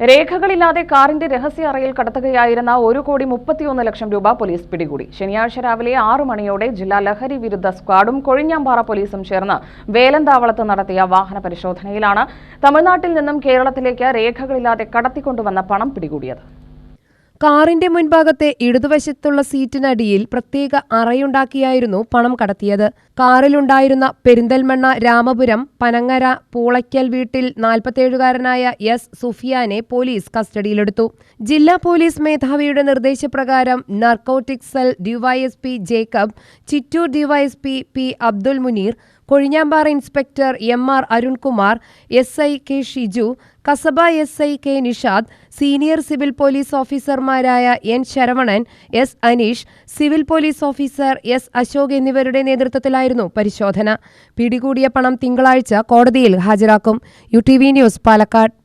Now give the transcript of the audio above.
രേഖകളില്ലാതെ കാറിന്റെ രഹസ്യ അറയിൽ കടത്തുകയായിരുന്ന ഒരു കോടി മുപ്പത്തിയൊന്ന് ലക്ഷം രൂപ പോലീസ് പിടികൂടി. ശനിയാഴ്ച രാവിലെ ആറു മണിയോടെ ജില്ലാ ലഹരി വിരുദ്ധ സ്ക്വാഡും കൊഴിഞ്ഞാമ്പാറ പോലീസും ചേർന്ന് വേലന്താവളത്ത് നടത്തിയ വാഹന പരിശോധനയിലാണ് തമിഴ്നാട്ടിൽ നിന്നും കേരളത്തിലേക്ക് രേഖകളില്ലാതെ കടത്തിക്കൊണ്ടുവന്ന പണം പിടികൂടിയത്. കാറിന്റെ മുൻഭാഗത്തെ ഇടതുവശത്തുള്ള സീറ്റിനടിയിൽ പ്രത്യേക അറയുണ്ടാക്കിയായിരുന്നു പണം കടത്തിയത്. കാറിലുണ്ടായിരുന്ന പെരിന്തൽമണ്ണ രാമപുരം പനങ്ങര പൂളയ്ക്കൽ വീട്ടിൽ നാൽപ്പത്തേഴുകാരനായ എസ്. സുഫിയാനെ പോലീസ് കസ്റ്റഡിയിലെടുത്തു. ജില്ലാ പോലീസ് മേധാവിയുടെ നിർദ്ദേശപ്രകാരം narcotic cell DYSP Jacob Chittur DYSP P Abdul Muneer Kozhinjampara inspector M R Arunkumar S I K Shiju Kasaba S I K Nishad senior civil police ഓഫീസർമാരായ N Saravanan S Aneesh civil police officer S Ashok എന്നിവരുടെ നേതൃത്വത്തിലായിരുന്നു പരിശോധന. പിടികൂടിയ പണം തിങ്കളാഴ്ച കോടതിയിൽ ഹാജരാക്കും. U T V news Palakkad.